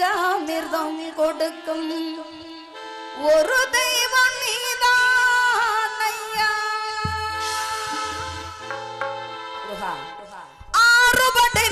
பஞ்சாமிர்தம் கொடுக்கும். ஒரு தெய்வம் நீதான் ஐயா. ஆறுபடை